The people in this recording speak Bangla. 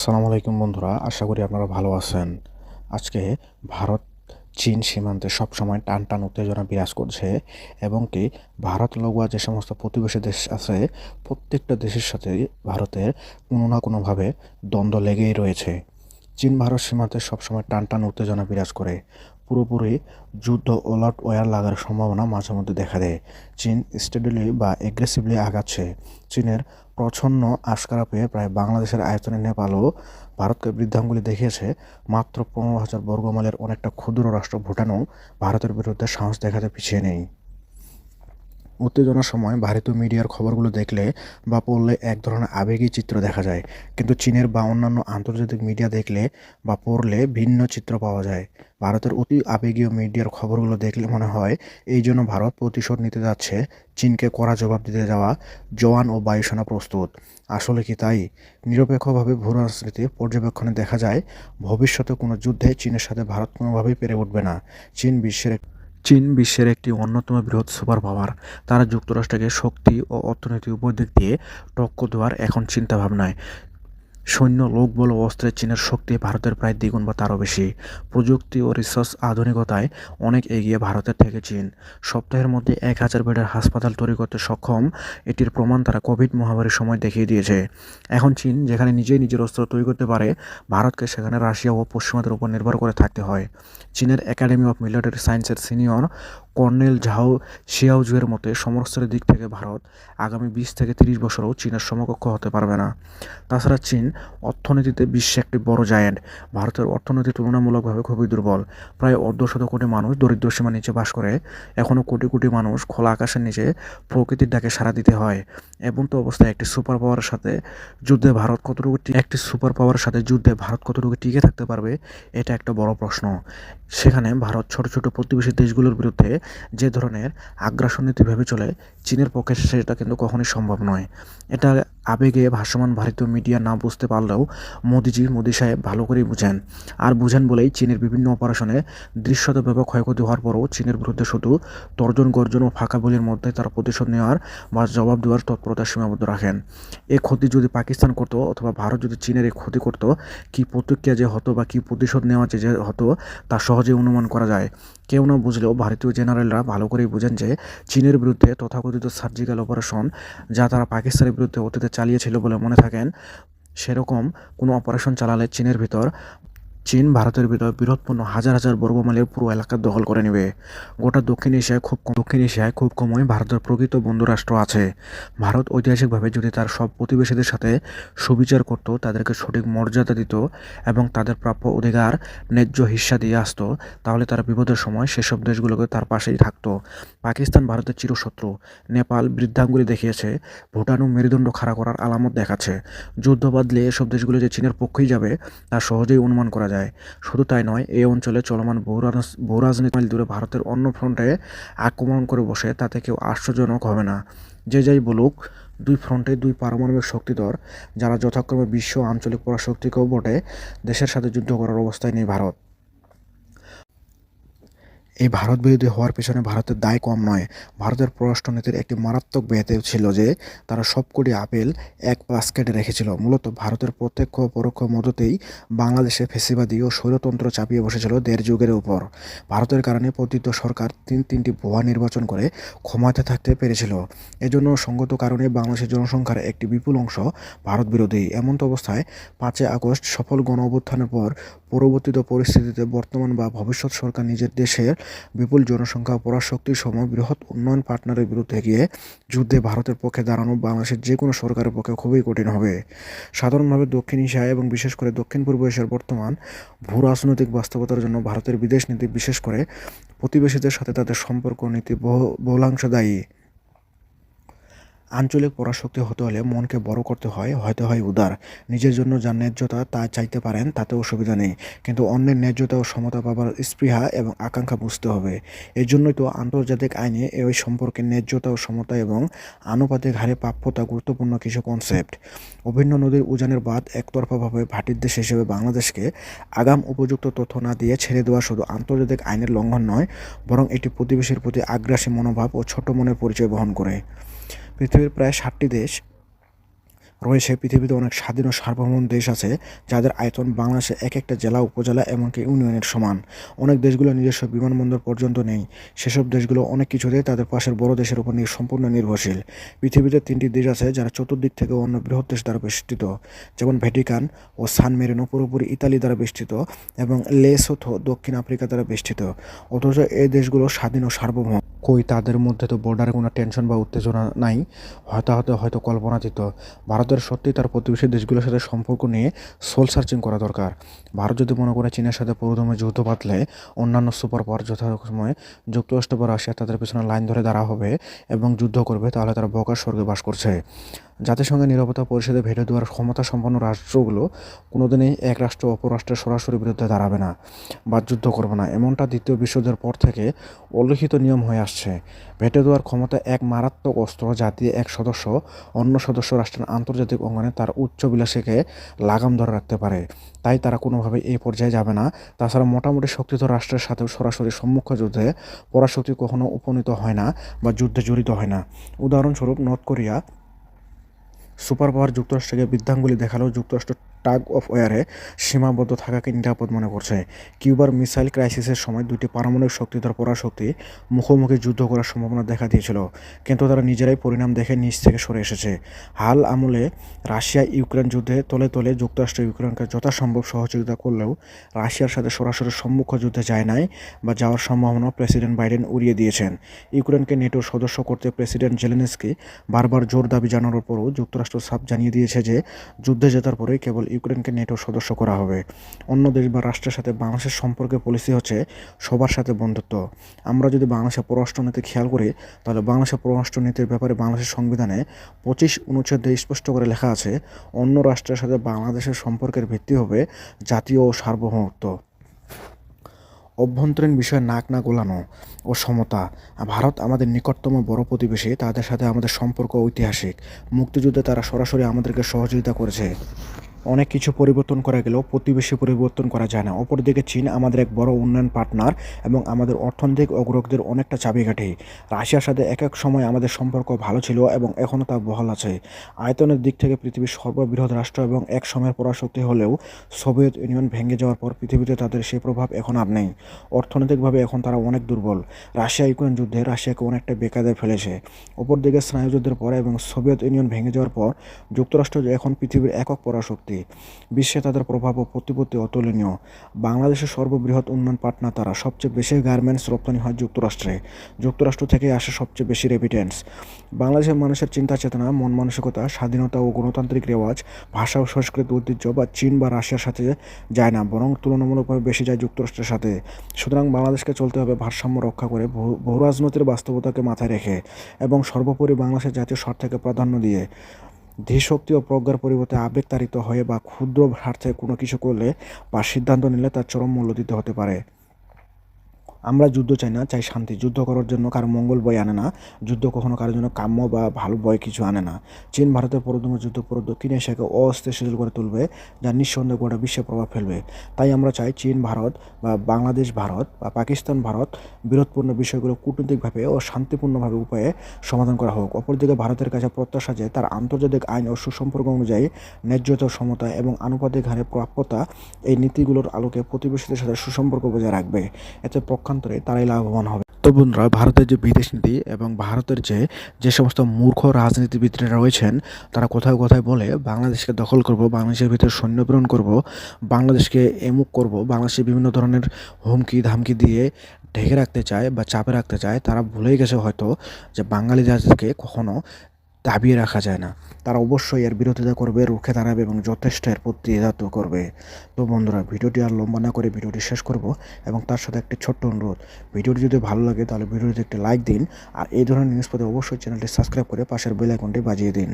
আসসালামু আলাইকুম বন্ধুরা, আশা করি আপনারা ভালো আছেন। আজকে ভারত চীন সীমান্তে সবসময় টান টান উত্তেজনা বিরাজ করছে এবং কি ভারত লগোয়া যে সমস্ত প্রতিবেশী দেশ আছে, প্রত্যেকটা দেশের সাথে ভারতের কোনো না কোনোভাবে দ্বন্দ্ব লেগেই রয়েছে। চীন ভারত সীমান্তে সবসময় টান টান উত্তেজনা বিরাজ করে। পুরোপুরি যুদ্ধ ওলাট ওয়ার লাগার সম্ভাবনা মাঝে মধ্যে দেখা দেয়। চীন স্টেডিলি বা এগ্রেসিভলি আগাচ্ছে। চীনের প্রচ্ছন্ন আশকারা পেয়ে প্রায় বাংলাদেশের আয়তনে নেপালও ভারতকে বৃদ্ধাঙ্গুলি দেখিয়েছে। মাত্র পনেরো হাজার বর্গমাইলের অনেকটা ক্ষুদ্র রাষ্ট্র ভুটানও ভারতের বিরুদ্ধে সাহস দেখাতে পিছিয়ে নেই। উত্তেজনার সময় ভারতীয় মিডিয়ার খবরগুলো দেখলে বা পড়লে এক ধরনের আবেগী চিত্র দেখা যায়। কিন্তু চীনের বা অন্যান্য আন্তর্জাতিক মিডিয়া দেখলে বা পড়লে ভিন্ন চিত্র পাওয়া যায়। ভারতের অতি আবেগীয় মিডিয়ার খবরগুলো দেখলে মনে হয়, এই জন্য ভারত প্রতিশোধ নিতে যাচ্ছে চীনকে কড়া জবাব দিতে যাওয়া জওয়ান ও বায়ুসেনা প্রস্তুত। আসলে কি তাই? নিরপেক্ষভাবে ভূরাজনীতি পর্যবেক্ষণে দেখা যায়, ভবিষ্যতে কোনো যুদ্ধে চীনের সাথে ভারত কোনোভাবেই পেরে উঠবে না। চীন বিশ্বের চীন বিশ্বের একটি অন্যতম বৃহৎ সুপার পাওয়ার তারা যুক্তরাষ্ট্রকে শক্তি ও অর্থনৈতিক উপর দিক দিয়ে টক্কর দেওয়ার এখন চিন্তাভাবনায়। সৈন্য, লোকবল ও অস্ত্রের চীনের শক্তি ভারতের প্রায় দ্বিগুণ বা তারও বেশি। প্রযুক্তি ও রিসার্চ আধুনিকতায় অনেক এগিয়ে ভারতের থেকে চীন। সপ্তাহের মধ্যে এক হাজার বেডের হাসপাতাল তৈরি করতে সক্ষম, এটির প্রমাণ তারা কোভিড মহামারীর সময় দেখিয়ে দিয়েছে। এখন চীন, যেখানে নিজেই নিজের অস্ত্র তৈরি করতে পারে, ভারতকে সেখানে রাশিয়া ও পশ্চিমাদের উপর নির্ভর করে থাকতে হয়। চীনের একাডেমি অফ মিলিটারি সায়েন্সের সিনিয়র কর্নেল ঝাও শিয়াওজুয়ের মতে সমস্তের দিক থেকে ভারত আগামী বিশ থেকে তিরিশ বছরও চীনের সমকক্ষ হতে পারবে না। তাছাড়া চীন অর্থনীতিতে বিশ্বে একটি বড় জায়ান্ট। ভারতের অর্থনীতি তুলনামূলকভাবে খুবই দুর্বল। প্রায় অর্ধশত কোটি মানুষ দরিদ্র সীমার নিচে বাস করে। এখনও কোটি কোটি মানুষ খোলা আকাশের নিচে প্রকৃতির ডাকে সাড়া দিতে হয়। এবং তো অবস্থায় একটি সুপার পাওয়ারের সাথে যুদ্ধে ভারত কতটুকু একটি সুপার পাওয়ারের সাথে যুদ্ধে ভারত কতটুকু টিকে থাকতে পারবে, এটা একটা বড় প্রশ্ন। সেখানে ভারত ছোট ছোট প্রতিবেশী দেশগুলোর বিরুদ্ধে যে ধরনের আগ্রাসন নীতিভাবে চলে চীনের পক্ষে সেটা কিন্তু কখনোই সম্ভব নয়। এটা আবেগে ভাসমান ভারতীয় মিডিয়া না বুঝতে পারলেও মোদিজি মোদি সাহেব ভালো করেই বুঝেন। আর বুঝেন বলেই চীনের বিভিন্ন অপারেশনে দৃশ্যত ব্যাপক ক্ষয়ক্ষতি হওয়ার পরও চীনের বিরুদ্ধে শুধু তর্জন গর্জন ও ফাঁকা বলির মধ্যে তারা প্রতিশোধ নেওয়ার বা জবাব দেওয়ার তৎপরতা সীমাবদ্ধ রাখেন। এ ক্ষতি যদি পাকিস্তান করতো অথবা ভারত যদি চীনের এই ক্ষতি করতো, কী প্রতিক্রিয়া যে হতো বা কী প্রতিশোধ নেওয়া যে হতো তা সহজেই অনুমান করা যায়। কেউ না বুঝলেও ভারতীয় জেনারেলরা ভালো করেই বুঝেন যে চীনের বিরুদ্ধে তথাকথিত সার্জিক্যাল অপারেশন যা তারা পাকিস্তানের বিরুদ্ধে অতীতে চালিয়েছিল বলে মনে থাকেন। সেরকম কোনো অপারেশন চালালে চীনের ভিতর চীন ভারতের ভিতর বৃহৎপূর্ণ হাজার হাজার বর্গমাইলের পুরো এলাকা দখল করে নেবে। গোটা দক্ষিণ এশিয়ায় খুব দক্ষিণ এশিয়ায় খুব কমই ভারতের প্রকৃত বন্ধু রাষ্ট্র আছে। ভারত ঐতিহাসিকভাবে যদি তার সব প্রতিবেশীদের সাথে সুবিচার করত, তাদেরকে সঠিক মর্যাদা দিত এবং তাদের প্রাপ্য অধিকার, ন্যায্য হিস্সা দিয়ে আসতো, তাহলে তারা বিপদের সময় সেসব দেশগুলোকে তার পাশেই থাকতো। পাকিস্তান ভারতের চিরশত্রু। নেপাল বৃদ্ধাঙ্গুলি দেখিয়েছে, ভুটানও মেরুদণ্ড খাড়া করার আলামত দেখাচ্ছে। যুদ্ধ বাদলে এসব দেশগুলো যে চীনের পক্ষেই যাবে, তা সহজেই অনুমান করা যায়। শুধু তাই নয়, এই অঞ্চলে চলমান বহু ভূরাজনীতি মাইল দূরে ভারতের অন্য ফ্রন্টে আক্রমণ করে বসে, তাতে কেউ আশ্চর্যজনক হবে না। যে যাই বলুক, দুই ফ্রন্টে দুই পারমাণবিক শক্তিধর যারা যথাক্রমে বিশ্ব আঞ্চলিক পরাশক্তিকেও বটে, দেশের সাথে যুদ্ধ করার অবস্থায় নেই ভারত। এই ভারত বিরোধী হওয়ার পেছনে ভারতের দায় কম নয়। ভারতের পররাষ্ট্রনীতির একটি মারাত্মক ব্যাধি ছিল যে, তারা সবকটি আপেল এক বাস্কেটে রেখেছিল। মূলত ভারতের প্রত্যক্ষ পরোক্ষ মদতেই বাংলাদেশে ফেসিবাদী ও স্বৈরতন্ত্র চাপিয়ে বসেছিল দেড় যুগের উপর। ভারতের কারণে পতিত সরকার তিন তিনটি ভুয়া নির্বাচন করে ক্ষমতায় থাকতে পেরেছিল। এজন্য সঙ্গত কারণে বাংলাদেশের জনসংখ্যার একটি বিপুল অংশ ভারত বিরোধী। এমন্ত অবস্থায় পাঁচই আগস্ট সফল গণ অভ্যুত্থানের পর পরবর্তীত পরিস্থিতিতে বর্তমান বা ভবিষ্যৎ সরকার নিজের দেশের বিপুল জনসংখ্যা পরাশক্তির সম বৃহৎ উন্নয়ন পার্টনারের বিরুদ্ধে গিয়ে যুদ্ধে ভারতের পক্ষে দাঁড়ানো বাংলাদেশের যে কোনো সরকারের পক্ষে খুবই কঠিন হবে। সাধারণভাবে দক্ষিণ এশিয়া এবং বিশেষ করে দক্ষিণ পূর্ব এশিয়ার বর্তমান ভূ রাজনৈতিক বাস্তবতার জন্য ভারতের বিদেশ নীতি, বিশেষ করে প্রতিবেশীদের সাথে তাদের সম্পর্ক নীতি বহু- বহুলাংশ দায়ী। আঞ্চলিক পরাশক্তি হতে হলে মনকে বড় করতে হয়, হয়তো হয় উদার। নিজের জন্য যা ন্যায্যতা তা চাইতে পারেন তাতে অসুবিধা নেই। কিন্তু অন্যের ন্যায্যতা ও সমতা পাবার স্পৃহা এবং আকাঙ্ক্ষা বুঝতে হবে। এর জন্যই তো আন্তর্জাতিক আইনে এই সম্পর্কে ন্যায্যতা ও সমতা এবং আনুপাতিক হারে প্রাপ্যতা গুরুত্বপূর্ণ কিছু কনসেপ্ট অভিন্ন নদীর উজানের বাদ একতরফাভাবে ভাটির দেশ হিসেবে বাংলাদেশকে আগাম উপযুক্ত তথ্য না দিয়ে ছেড়ে দেওয়া শুধু আন্তর্জাতিক আইনের লঙ্ঘন নয়, বরং এটি প্রতিবেশীর প্রতি আগ্রাসী মনোভাব ও ছোট মনের পরিচয় বহন করে। পৃথিবীর প্রায় ষাটটি দেশ রয়েছে। পৃথিবীতে অনেক স্বাধীন ও সার্বভৌম দেশ আছে, যাদের আয়তন বাংলাদেশে এক একটা জেলা, উপজেলা এমনকি ইউনিয়নের সমান। অনেক দেশগুলো নিজস্ব বিমানবন্দর পর্যন্ত নেই। সেসব দেশগুলো অনেক কিছুতে তাদের পাশের বড় দেশের উপর সম্পূর্ণ নির্ভরশীল। পৃথিবীতে তিনটি দেশ আছে, যারা চতুর্দিক থেকে অন্য বৃহৎ দেশ দ্বারা বেষ্টিত, যেমন ভ্যাটিকান ও সান মেরিনো পুরোপুরি ইতালি দ্বারা বেষ্টিত এবং লেসোথো দক্ষিণ আফ্রিকা দ্বারা বেষ্টিত। অথচ এই দেশগুলো স্বাধীন ও সার্বভৌম। কই তাদের মধ্যে তো বর্ডারে কোনো টেনশন বা উত্তেজনা নাই। হয়তো হয়তো হয়তো কল্পনাতীত। ভারতের সত্যি তার প্রতিবেশী দেশগুলোর সাথে সম্পর্ক নিয়ে সোল সার্চিং করা দরকার। ভারত যদি মনে করে চীনের সাথে পুরোদমে যুদ্ধ বাঁধলে, অন্যান্য সুপার পাওয়ার যথাসময়ে যুক্তরাষ্ট্র বা রাশিয়া তাদের পেছনে লাইন ধরে দাঁড়া হবে এবং যুদ্ধ করবে, তাহলে তারা বকার স্বর্গে বাস করছে। জাতিসংঘের নিরাপত্তা পরিষদে ভেটে দেওয়ার ক্ষমতা সম্পন্ন রাষ্ট্রগুলো কোনোদিনই এক রাষ্ট্র অপর রাষ্ট্রের সরাসরি বিরুদ্ধে দাঁড়াবে না বা যুদ্ধ করবে না। এমনটা দ্বিতীয় বিশ্বযুদ্ধের পর থেকে উল্লিখিত নিয়ম হয়ে আসছে। ভেটে দেওয়ার ক্ষমতা এক মারাত্মক অস্ত্র যা এক সদস্য, অন্য সদস্য রাষ্ট্রের আন্তর্জাতিক অঙ্গনে তার উচ্চ বিলাসীকে লাগাম ধরে রাখতে পারে। তাই তারা কোনোভাবে এই পর্যায়ে যাবে না। তাছাড়া মোটামুটি শক্তিধর রাষ্ট্রের সাথেও সরাসরি সম্মুখ যুদ্ধে পরাশক্তি কখনো উপনীত হয় না বা যুদ্ধে জড়িত হয় না। উদাহরণস্বরূপ নর্থ কোরিয়া সুপার পাওয়ার যুক্তরাষ্ট্রকে বৃদ্ধাঙ্গুলি দেখালেও যুক্তরাষ্ট্র টাগ অফ ওয়ারে সীমাবদ্ধ থাকাকে নিরাপদ মনে করছে। কিউবার মিসাইল ক্রাইসিসের সময় দুটি পারমাণবিক শক্তিধর পরাশক্তি মুখোমুখি যুদ্ধ করার সম্ভাবনা দেখা দিয়েছিল, কিন্তু তারা নিজেরাই পরিণাম দেখে নিচ থেকে সরে এসেছে। হাল আমলে রাশিয়া ইউক্রেন যুদ্ধে তলে তলে যুক্তরাষ্ট্র ইউক্রেনকে যথাসম্ভব সহযোগিতা করলেও রাশিয়ার সাথে সরাসরি সম্মুখ যুদ্ধে যায় নাই বা যাওয়ার সম্ভাবনা প্রেসিডেন্ট বাইডেন উড়িয়ে দিয়েছেন। ইউক্রেনকে নেটোর সদস্য করতে প্রেসিডেন্ট জেলেনস্কি বারবার জোর দাবি জানানোর পরও যুক্তরাষ্ট্র সাফ জানিয়ে দিয়েছে যে যুদ্ধে জেতার পরে কেবল ইউক্রেনকে নেটোর সদস্য করা হবে। অন্য দেশ বা রাষ্ট্রের সাথে বাংলাদেশের সম্পর্কে পলিসি হচ্ছে সবার সাথে বন্ধুত্ব। আমরা যদি বাংলাদেশের পররাষ্ট্রনীতি খেয়াল করি, তাহলে বাংলাদেশের পররাষ্ট্রনীতির ব্যাপারে বাংলাদেশের সংবিধানে পঁচিশ অনুচ্ছেদে স্পষ্ট করে লেখা আছে, অন্য রাষ্ট্রের সাথে বাংলাদেশের সম্পর্কের ভিত্তি হবে জাতীয় ও সার্বভৌমত্ব। অভ্যন্তরীণ বিষয়ে নাক না গোলানো ও সমতা। ভারত আমাদের নিকটতম বড় প্রতিবেশী, তাদের সাথে আমাদের সম্পর্ক ঐতিহাসিক। মুক্তিযুদ্ধে তারা সরাসরি আমাদেরকে সহযোগিতা করেছে। অনেক কিছু পরিবর্তন করা গেলেও প্রতিবেশী পরিবর্তন করা যায় না। অপরদিকে চীন আমাদের এক বড় উন্নয়ন পার্টনার এবং আমাদের অর্থনৈতিক অগ্রগতির অনেকটা চাবিকাঠি। রাশিয়ার সাথে এক এক সময় আমাদের সম্পর্ক ভালো ছিল এবং এখনও তা বহাল আছে। আয়তনের দিক থেকে পৃথিবীর সর্ববৃহৎ রাষ্ট্র এবং এক সময়ের পরাশক্তি হলেও সোভিয়েত ইউনিয়ন ভেঙে যাওয়ার পর পৃথিবীতে তাদের সেই প্রভাব এখন আর নেই। অর্থনৈতিকভাবে এখন তারা অনেক দুর্বল। রাশিয়া ইউক্রেন যুদ্ধে রাশিয়াকে অনেকটা বেকায়দায় ফেলেছে। অপরদিকে স্নায়ুযুদ্ধের পর এবং সোভিয়েত ইউনিয়ন ভেঙে যাওয়ার পর যুক্তরাষ্ট্র এখন পৃথিবীর একক পরাশক্তি। শক্তি বিশ্বে তাদের প্রভাব ও প্রতিপত্তি অতুলনীয়। বাংলাদেশের সর্ববৃহৎ উন্নয়ন পাটনা তারা সবচেয়ে বেশি গার্মেন্টস রপ্তানি হয় যুক্তরাষ্ট্রে। যুক্তরাষ্ট্র থেকে আসে সবচেয়ে বেশি রেভিডেন্স বাংলাদেশের মানুষের চিন্তা চেতনা, মন মানসিকতা, স্বাধীনতা ও গণতান্ত্রিক রেওয়াজ, ভাষা ও সংস্কৃতি ঐতিহ্য বা চীন বা রাশিয়ার সাথে যায় না, বরং তুলনামূলকভাবে বেশি যায় যুক্তরাষ্ট্রের সাথে। সুতরাং বাংলাদেশকে চলতে হবে ভারসাম্য রক্ষা করে বহু রাজনৈতিক বাস্তবতাকে মাথায় রেখে এবং সর্বোপরি বাংলাদেশের জাতীয় স্বার্থকে প্রাধান্য দিয়ে। ধীশক্তি ও প্রজ্ঞার পরিবর্তে আবেগ তাড়িত হয়ে বা ক্ষুদ্র স্বার্থে কোনো কিছু করলে বা সিদ্ধান্ত নিলে তার চরম মূল্য দিতে হতে পারে। আমরা যুদ্ধ চাই না, চাই শান্তি। যুদ্ধ করার জন্য কারও মঙ্গল বই আনে না। যুদ্ধ কখনো কারোর জন্য কাম্য বা ভালো বয় কিছু আনে না। চীন, ভারতের পরদম যুদ্ধ পুরো দক্ষিণ এশিয়াকে অস্থির অস্থিতিশীল করে তুলবে, যা নিঃসন্দেহ গোটা বিশ্বে প্রভাব ফেলবে। তাই আমরা চাই চীন, ভারত বা বাংলাদেশ, ভারত বা পাকিস্তান, ভারত বিরোধপূর্ণ বিষয়গুলো কূটনৈতিকভাবে ও শান্তিপূর্ণভাবে উপায়ে সমাধান করা হোক। অপরদিকে ভারতের কাছে প্রত্যাশা যে তার আন্তর্জাতিক আইন ও সুসম্পর্ক অনুযায়ী ন্যায্যতা, সমতা এবং আনুপাতিক হারে প্রাপ্যতা এই নীতিগুলোর আলোকে প্রতিবেশীদের সাথে সুসম্পর্ক বজায় রাখবে। এতে পক্ষান্তরে তারাই লাভবান হবে। তো বন্ধুরা, ভারতের যে বিদেশ নীতি এবং ভারতের যে যে সমস্ত মূর্খ রাজনীতিবিদরা রয়েছেন, তারা কোথায় কোথায় বলে, বাংলাদেশকে দখল করব, বাংলাদেশের ভিতরে সৈন্য প্রেরণ করব, বাংলাদেশকে এমুক করব বাংলাদেশে বিভিন্ন ধরনের হুমকি ধামকি দিয়ে ঢেকে রাখতে চায় বা চাপে রাখতে চায়, তারা ভুলেই গেছে হয়তো যে বাঙালি জাতিকে কখনো দাবিয়ে রাখা যায় না। তারা অবশ্যই এর বিরোধিতা করবে, রুখে দাঁড়াবে এবং যথেষ্ট এর প্রতিনিধিত্ব করবে। তো বন্ধুরা, ভিডিওটি আর লম্বা না করে ভিডিওটি শেষ করব এবং তার সাথে একটি ছোট্ট অনুরোধ। ভিডিওটি যদি ভালো লাগে, তাহলে ভিডিওটিতে একটি লাইক দিন আর এই ধরনের নিউজ পেতে অবশ্যই চ্যানেলটি সাবস্ক্রাইব করে পাশের বেল আইকনটি বাজিয়ে দিন।